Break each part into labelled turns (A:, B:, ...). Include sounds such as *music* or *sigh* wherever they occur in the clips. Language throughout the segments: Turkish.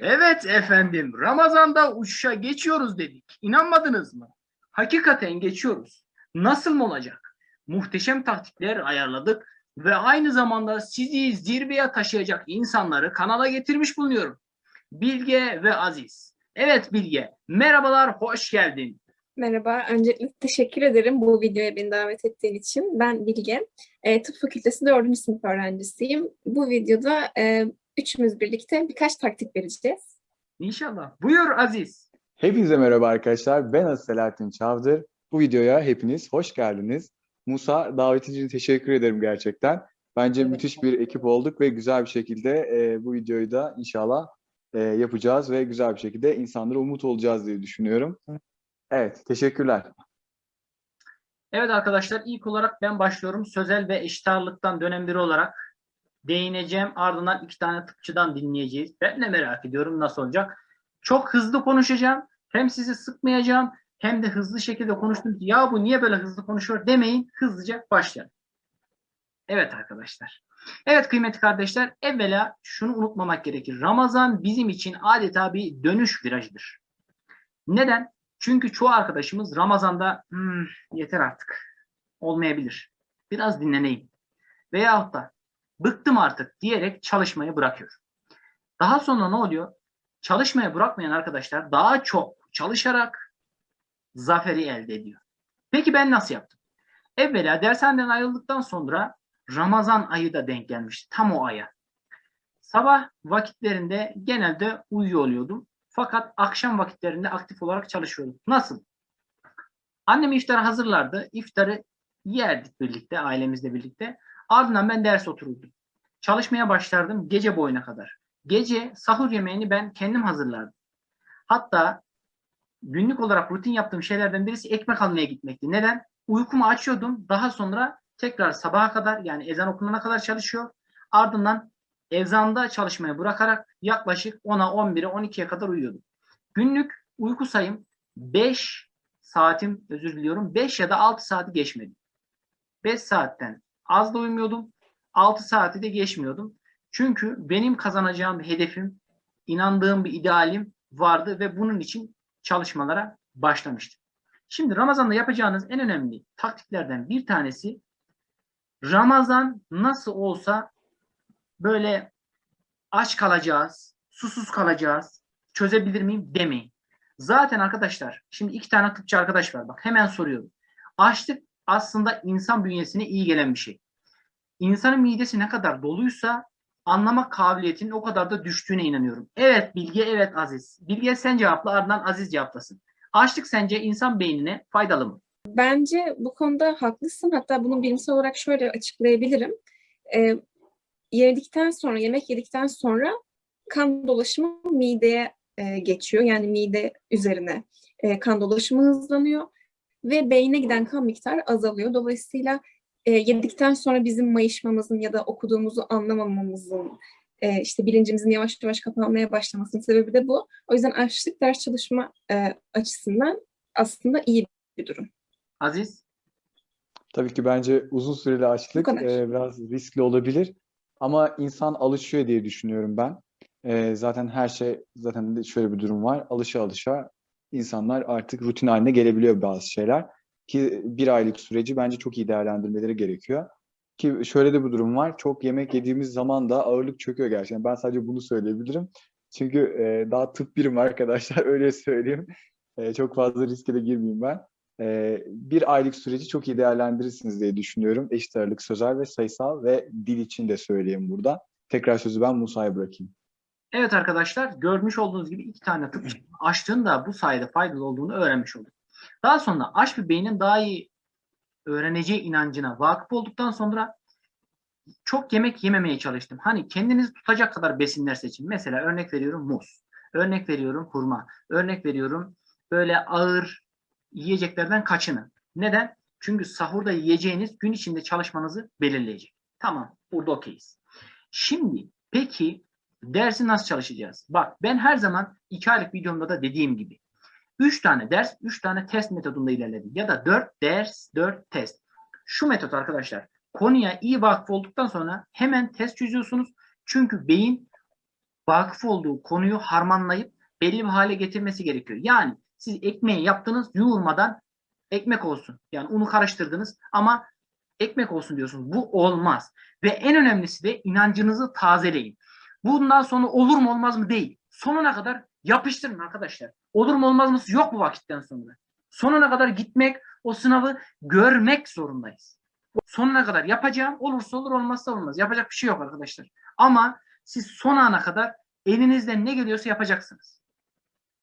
A: Evet efendim, Ramazan'da uçuşa geçiyoruz dedik. İnanmadınız mı? Hakikaten geçiyoruz. Nasıl mı olacak? Muhteşem taktikler ayarladık ve aynı zamanda sizi zirveye taşıyacak insanları kanala getirmiş bulunuyorum. Bilge ve Aziz. Evet Bilge, merhabalar, hoş geldin.
B: Merhaba, öncelikle teşekkür ederim bu videoya beni davet ettiğin için. Ben Bilge, e, Tıp Fakültesi 4. sınıf öğrencisiyim. Bu videoda e, üçümüz birlikte birkaç taktik vereceğiz.
A: İnşallah. Buyur Aziz.
C: Hepinize merhaba arkadaşlar. Ben Aziz Selahattin Çavdır. Bu videoya hepiniz hoş geldiniz. Musa davet için teşekkür ederim gerçekten. Bence
B: Evet.
C: müthiş bir ekip olduk ve güzel bir şekilde e, bu videoyu da inşallah e, yapacağız ve güzel bir şekilde insanlara umut olacağız diye düşünüyorum. Evet, teşekkürler.
A: Evet arkadaşlar ilk olarak ben başlıyorum. Sözel ve eşit ağırlıktan dönem biri olarak değineceğim. Ardından iki tane tıpçıdan dinleyeceğiz. Ben de merak ediyorum nasıl olacak. Çok hızlı konuşacağım. Hem sizi sıkmayacağım hem de hızlı şekilde konuştum ya bu niye böyle hızlı konuşuyor demeyin. Hızlıca başlayalım. Evet arkadaşlar. Evet kıymetli kardeşler evvela şunu unutmamak gerekir. Ramazan bizim için adeta bir dönüş virajıdır. Neden? Çünkü çoğu arkadaşımız Ramazan'da "Hmm, yeter artık olmayabilir. Biraz dinleneyim. Veyahut da bıktım artık diyerek çalışmayı bırakıyor. Daha sonra ne oluyor? Çalışmaya bırakmayan arkadaşlar daha çok çalışarak zaferi elde ediyor. Peki ben nasıl yaptım? Evvela dershaneden ayrıldıktan sonra Ramazan ayı da denk gelmişti. Tam o aya. Sabah vakitlerinde genelde uyuyor oluyordum. Fakat akşam vakitlerinde aktif olarak çalışıyordum. Nasıl? Annem iftarı hazırlardı. İftarı yerdik birlikte, ailemizle birlikte. Ardından ben ders otururdum. Çalışmaya başlardım gece boyuna kadar. Gece sahur yemeğini ben kendim hazırlardım. Hatta günlük olarak rutin yaptığım şeylerden birisi ekmek almaya gitmekti. Neden? Uykumu açıyordum. Daha sonra tekrar sabaha kadar yani ezan okunana kadar çalışıyor. Ardından ezanda çalışmayı bırakarak yaklaşık 10'a 11'e 12'ye kadar uyuyordum. Günlük uyku sayım 5 saatim özür diliyorum 5 ya da 6 saati geçmedi. 5 saatten az da uyumuyordum. 6 saati de geçmiyordum. Çünkü benim kazanacağım bir hedefim, inandığım bir idealim vardı ve bunun için çalışmalara başlamıştım. Şimdi Ramazan'da yapacağınız en önemli taktiklerden bir tanesi Ramazan nasıl olsa böyle aç kalacağız, susuz kalacağız, çözebilir miyim demeyin. Zaten arkadaşlar şimdi iki tane tıpçı arkadaş var bak hemen soruyorum. Açlık aslında insan bünyesine iyi gelen bir şey. İnsanın midesi ne kadar doluysa anlama kabiliyetinin o kadar da düştüğüne inanıyorum. Evet Bilge, evet Aziz. Bilge sen cevapla ardından Aziz cevaplasın. Açlık sence insan beynine faydalı mı?
B: Bence bu konuda haklısın. Hatta bunu bilimsel olarak şöyle açıklayabilirim. E, yedikten sonra, yemek yedikten sonra kan dolaşımı mideye e, geçiyor. Yani mide üzerine e, kan dolaşımı hızlanıyor ve beyne giden kan miktarı azalıyor. Dolayısıyla e, yedikten sonra bizim mayışmamızın ya da okuduğumuzu anlamamamızın, e, işte bilincimizin yavaş yavaş kapanmaya başlamasının sebebi de bu. O yüzden açlık ders çalışma e, açısından aslında iyi bir durum.
A: Aziz?
C: Tabii ki bence uzun süreli açlık e, biraz riskli olabilir. Ama insan alışıyor diye düşünüyorum ben. E, zaten her şey, zaten şöyle bir durum var. Alışa alışa insanlar artık rutin haline gelebiliyor bazı şeyler. Ki bir aylık süreci bence çok iyi değerlendirmeleri gerekiyor. Ki şöyle de bir durum var. Çok yemek yediğimiz zaman da ağırlık çöküyor gerçekten. Ben sadece bunu söyleyebilirim. Çünkü e, daha tıp birim arkadaşlar *laughs* öyle söyleyeyim. E, çok fazla riske de girmeyeyim ben. Ee, bir aylık süreci çok iyi değerlendirirsiniz diye düşünüyorum. Eşit ağırlık sözel ve sayısal ve dil için de söyleyeyim burada. Tekrar sözü ben Musa'ya bırakayım.
A: Evet arkadaşlar görmüş olduğunuz gibi iki tane tıp açlığın da bu sayede faydalı olduğunu öğrenmiş olduk. Daha sonra aç bir beynin daha iyi öğreneceği inancına vakıf olduktan sonra çok yemek yememeye çalıştım. Hani kendinizi tutacak kadar besinler seçin. Mesela örnek veriyorum muz, örnek veriyorum hurma, örnek veriyorum böyle ağır yiyeceklerden kaçının. Neden? Çünkü sahurda yiyeceğiniz gün içinde çalışmanızı belirleyecek. Tamam burada okeyiz. Şimdi peki dersi nasıl çalışacağız? Bak ben her zaman iki aylık videomda da dediğim gibi 3 tane ders, 3 tane test metodunda ilerledim. Ya da 4 ders, 4 test. Şu metot arkadaşlar. Konuya iyi vakıf olduktan sonra hemen test çözüyorsunuz. Çünkü beyin vakıf olduğu konuyu harmanlayıp belli bir hale getirmesi gerekiyor. Yani siz ekmeği yaptınız yoğurmadan ekmek olsun. Yani unu karıştırdınız ama ekmek olsun diyorsunuz. Bu olmaz. Ve en önemlisi de inancınızı tazeleyin. Bundan sonra olur mu olmaz mı değil. Sonuna kadar yapıştırın arkadaşlar. Olur mu olmaz mı yok bu vakitten sonra. Sonuna kadar gitmek, o sınavı görmek zorundayız. Sonuna kadar yapacağım. Olursa olur, olmazsa olmaz. Yapacak bir şey yok arkadaşlar. Ama siz son ana kadar elinizden ne geliyorsa yapacaksınız.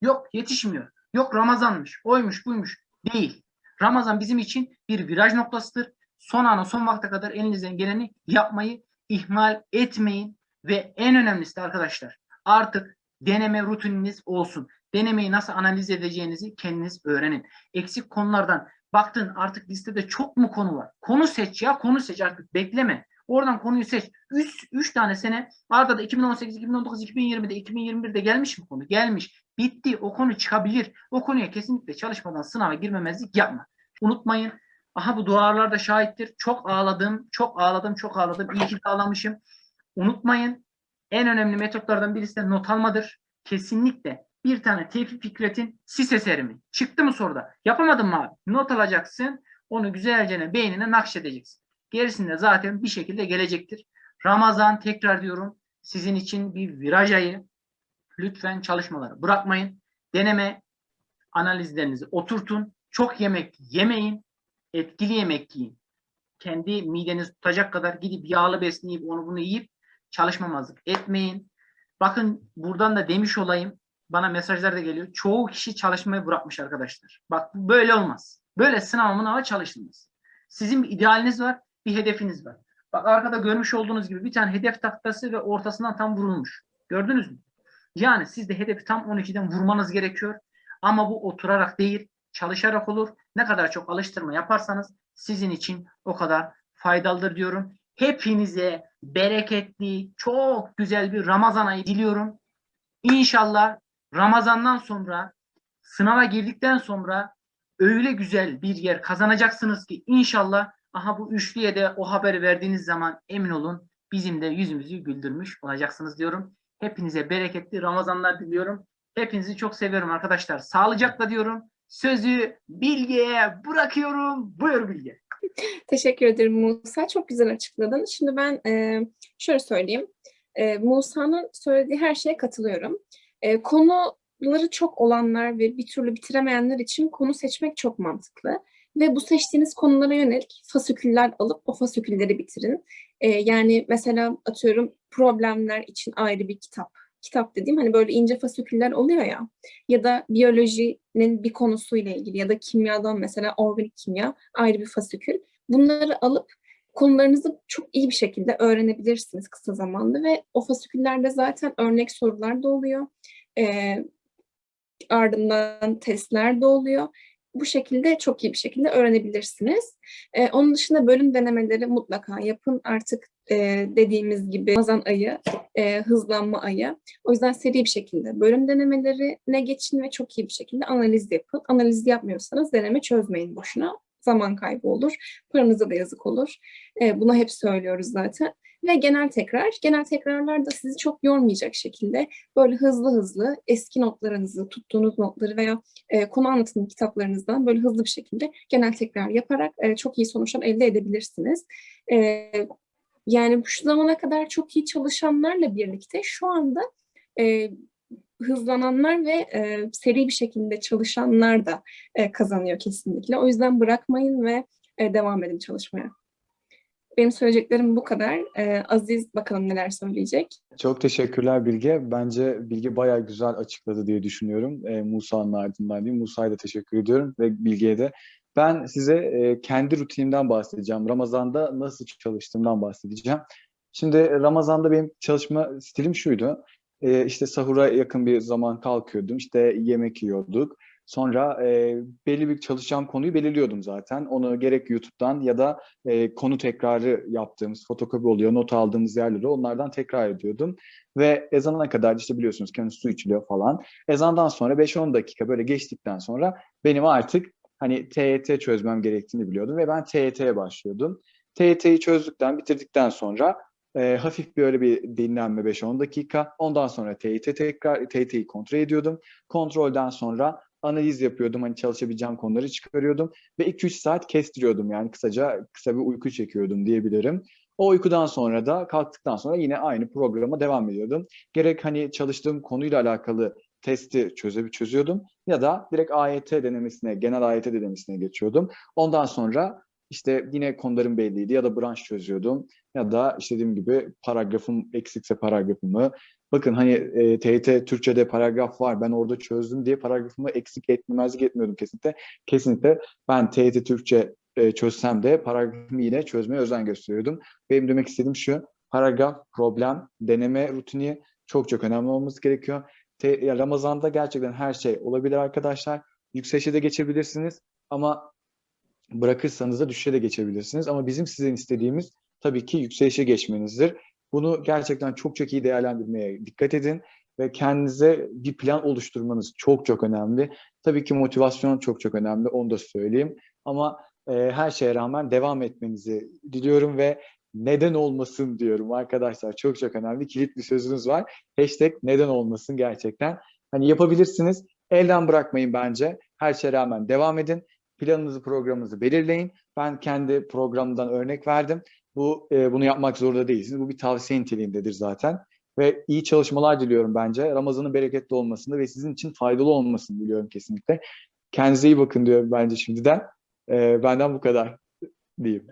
A: Yok yetişmiyor. Yok Ramazanmış, oymuş, buymuş. Değil. Ramazan bizim için bir viraj noktasıdır. Son ana, son vakte kadar elinizden geleni yapmayı ihmal etmeyin. Ve en önemlisi de arkadaşlar artık deneme rutininiz olsun. Denemeyi nasıl analiz edeceğinizi kendiniz öğrenin. Eksik konulardan baktın artık listede çok mu konu var? Konu seç ya konu seç artık bekleme. Oradan konuyu seç. 3 3 tane sene arada da 2018, 2019, 2020'de, 2021'de gelmiş mi konu? Gelmiş. Bitti. O konu çıkabilir. O konuya kesinlikle çalışmadan sınava girmemezlik yapma. Unutmayın. Aha bu dualar da şahittir. Çok ağladım, çok ağladım, çok ağladım. İyi ki ağlamışım. Unutmayın. En önemli metotlardan birisi de not almadır. Kesinlikle bir tane Tevfik Fikret'in sis eseri mi? Çıktı mı soruda? Yapamadın mı abi? Not alacaksın. Onu güzelce beynine nakşedeceksin. Gerisinde zaten bir şekilde gelecektir. Ramazan tekrar diyorum sizin için bir viraj ayı. Lütfen çalışmaları bırakmayın. Deneme analizlerinizi oturtun. Çok yemek yemeyin. Etkili yemek yiyin. Kendi mideniz tutacak kadar gidip yağlı besleyip onu bunu yiyip çalışmamazlık etmeyin. Bakın buradan da demiş olayım. Bana mesajlar da geliyor. Çoğu kişi çalışmayı bırakmış arkadaşlar. Bak böyle olmaz. Böyle sınav mınava çalışılmaz. Sizin bir idealiniz var, bir hedefiniz var. Bak arkada görmüş olduğunuz gibi bir tane hedef tahtası ve ortasından tam vurulmuş. Gördünüz mü? Yani siz de hedefi tam 12'den vurmanız gerekiyor. Ama bu oturarak değil, çalışarak olur. Ne kadar çok alıştırma yaparsanız sizin için o kadar faydalıdır diyorum. Hepinize bereketli, çok güzel bir Ramazan ayı diliyorum. İnşallah Ramazan'dan sonra sınava girdikten sonra öyle güzel bir yer kazanacaksınız ki inşallah aha bu üçlüye de o haberi verdiğiniz zaman emin olun bizim de yüzümüzü güldürmüş olacaksınız diyorum. Hepinize bereketli Ramazanlar diliyorum. Hepinizi çok seviyorum arkadaşlar. Sağlıcakla diyorum. Sözü Bilge'ye bırakıyorum. Buyur Bilge. *laughs*
B: Teşekkür ederim Musa. Çok güzel açıkladın. Şimdi ben e, şöyle söyleyeyim. E, Musa'nın söylediği her şeye katılıyorum. E, konuları çok olanlar ve bir türlü bitiremeyenler için konu seçmek çok mantıklı. Ve bu seçtiğiniz konulara yönelik fasiküller alıp o fasikülleri bitirin. E, yani mesela atıyorum problemler için ayrı bir kitap. Kitap dediğim hani böyle ince fasiküller oluyor ya. Ya da biyolojinin bir konusuyla ilgili ya da kimyadan mesela organik kimya ayrı bir fasikül. Bunları alıp konularınızı çok iyi bir şekilde öğrenebilirsiniz kısa zamanda ve o fasiküllerde zaten örnek sorular da oluyor. Ee, ardından testler de oluyor. Bu şekilde çok iyi bir şekilde öğrenebilirsiniz. Ee, onun dışında bölüm denemeleri mutlaka yapın. Artık e, dediğimiz gibi Ramazan ayı, e, hızlanma ayı. O yüzden seri bir şekilde bölüm denemelerine geçin ve çok iyi bir şekilde analiz yapın. Analiz yapmıyorsanız deneme çözmeyin boşuna. Zaman kaybı olur. Paranıza da yazık olur. E, bunu hep söylüyoruz zaten. Ve genel tekrar. Genel tekrarlar da sizi çok yormayacak şekilde böyle hızlı hızlı eski notlarınızı, tuttuğunuz notları veya e, konu anlatım kitaplarınızdan böyle hızlı bir şekilde genel tekrar yaparak e, çok iyi sonuçlar elde edebilirsiniz. E, yani şu zamana kadar çok iyi çalışanlarla birlikte şu anda e, hızlananlar ve e, seri bir şekilde çalışanlar da e, kazanıyor kesinlikle. O yüzden bırakmayın ve e, devam edin çalışmaya. Benim söyleyeceklerim bu kadar. E, Aziz bakalım neler söyleyecek.
C: Çok teşekkürler Bilge. Bence Bilge bayağı güzel açıkladı diye düşünüyorum. E, Musa'nın ardından değil. Musa'ya da teşekkür ediyorum ve Bilge'ye de. Ben size e, kendi rutinimden bahsedeceğim. Ramazan'da nasıl çalıştığımdan bahsedeceğim. Şimdi Ramazan'da benim çalışma stilim şuydu. E, işte sahura yakın bir zaman kalkıyordum. İşte yemek yiyorduk. Sonra e, belli bir çalışacağım konuyu belirliyordum zaten. Onu gerek YouTube'dan ya da e, konu tekrarı yaptığımız fotokopi oluyor, not aldığımız yerleri onlardan tekrar ediyordum. Ve ezana kadar işte biliyorsunuz ki hani su içiliyor falan. Ezandan sonra 5-10 dakika böyle geçtikten sonra benim artık hani TYT çözmem gerektiğini biliyordum ve ben TYT'ye başlıyordum. TYT'yi çözdükten, bitirdikten sonra E, hafif böyle bir dinlenme 5-10 dakika. Ondan sonra TYT tekrar TYT'yi kontrol ediyordum. Kontrolden sonra analiz yapıyordum. Hani çalışabileceğim konuları çıkarıyordum ve 2-3 saat kestiriyordum. Yani kısaca kısa bir uyku çekiyordum diyebilirim. O uykudan sonra da kalktıktan sonra yine aynı programa devam ediyordum. Gerek hani çalıştığım konuyla alakalı testi çöze çözüyordum ya da direkt AYT denemesine, genel AYT denemesine geçiyordum. Ondan sonra işte yine konularım belliydi ya da branş çözüyordum ya da işte dediğim gibi paragrafım eksikse paragrafımı. Bakın hani e, TYT Türkçe'de paragraf var ben orada çözdüm diye paragrafımı eksik etmemezlik etmiyordum kesinlikle. Kesinlikle ben TYT Türkçe e, çözsem de paragrafımı yine çözmeye özen gösteriyordum. Benim demek istediğim şu paragraf, problem, deneme rutini çok çok önemli olması gerekiyor. Te- ya Ramazan'da gerçekten her şey olabilir arkadaşlar. Yükselişe de geçebilirsiniz ama bırakırsanız da düşüşe de geçebilirsiniz. Ama bizim sizin istediğimiz tabii ki yükselişe geçmenizdir. Bunu gerçekten çok çok iyi değerlendirmeye dikkat edin ve kendinize bir plan oluşturmanız çok çok önemli. Tabii ki motivasyon çok çok önemli, onu da söyleyeyim. Ama e, her şeye rağmen devam etmenizi diliyorum ve neden olmasın diyorum arkadaşlar. Çok çok önemli. Kilit bir sözünüz var. Hashtag neden olmasın gerçekten. Hani yapabilirsiniz. Elden bırakmayın bence. Her şeye rağmen devam edin. Planınızı, programınızı belirleyin. Ben kendi programdan örnek verdim. Bu e, bunu yapmak zorunda değilsiniz. Bu bir tavsiye niteliğindedir zaten. Ve iyi çalışmalar diliyorum bence. Ramazan'ın bereketli olmasını ve sizin için faydalı olmasını diliyorum kesinlikle. Kendinize iyi bakın diyorum bence şimdiden. E, benden bu kadar diyeyim.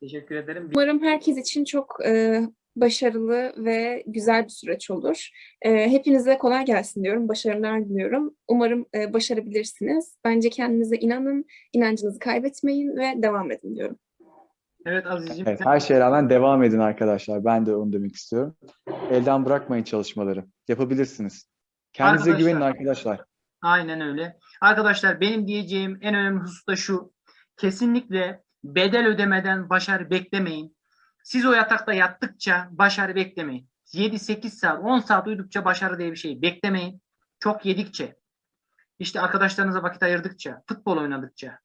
A: Teşekkür ederim.
B: Umarım herkes için çok e, başarılı ve güzel bir süreç olur. E, hepinize kolay gelsin diyorum, başarılar diliyorum. Umarım e, başarabilirsiniz. Bence kendinize inanın, inancınızı kaybetmeyin ve devam edin diyorum.
A: Evet Aziz'ciğim.
C: Evet, her şeye rağmen devam edin arkadaşlar. Ben de onu demek istiyorum. Elden bırakmayın çalışmaları. Yapabilirsiniz. Kendinize
A: Arkadaşlar-
C: güvenin arkadaşlar.
A: Aynen öyle. Arkadaşlar benim diyeceğim en önemli husus da şu. Kesinlikle bedel ödemeden başarı beklemeyin. Siz o yatakta yattıkça başarı beklemeyin. 7-8 saat, 10 saat uyudukça başarı diye bir şey beklemeyin. Çok yedikçe, işte arkadaşlarınıza vakit ayırdıkça, futbol oynadıkça,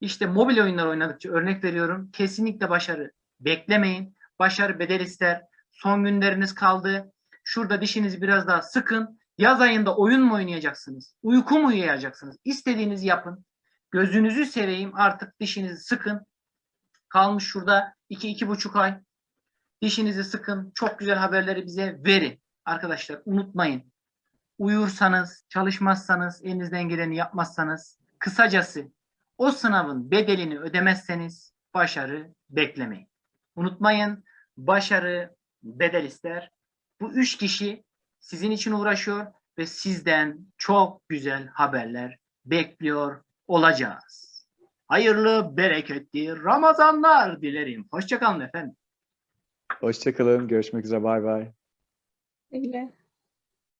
A: işte mobil oyunlar oynadıkça örnek veriyorum. Kesinlikle başarı beklemeyin. Başarı bedel ister. Son günleriniz kaldı. Şurada dişinizi biraz daha sıkın. Yaz ayında oyun mu oynayacaksınız? Uyku mu uyuyacaksınız? İstediğinizi yapın. Gözünüzü seveyim artık dişinizi sıkın. Kalmış şurada 2-2,5 ay. Dişinizi sıkın. Çok güzel haberleri bize verin. Arkadaşlar unutmayın. Uyursanız, çalışmazsanız, elinizden geleni yapmazsanız, kısacası o sınavın bedelini ödemezseniz başarı beklemeyin. Unutmayın başarı bedel ister. Bu üç kişi sizin için uğraşıyor ve sizden çok güzel haberler bekliyor olacağız. Hayırlı, bereketli Ramazanlar dilerim. Hoşçakalın efendim.
C: Hoşçakalın. Görüşmek üzere. Bay bay.
B: Öyle.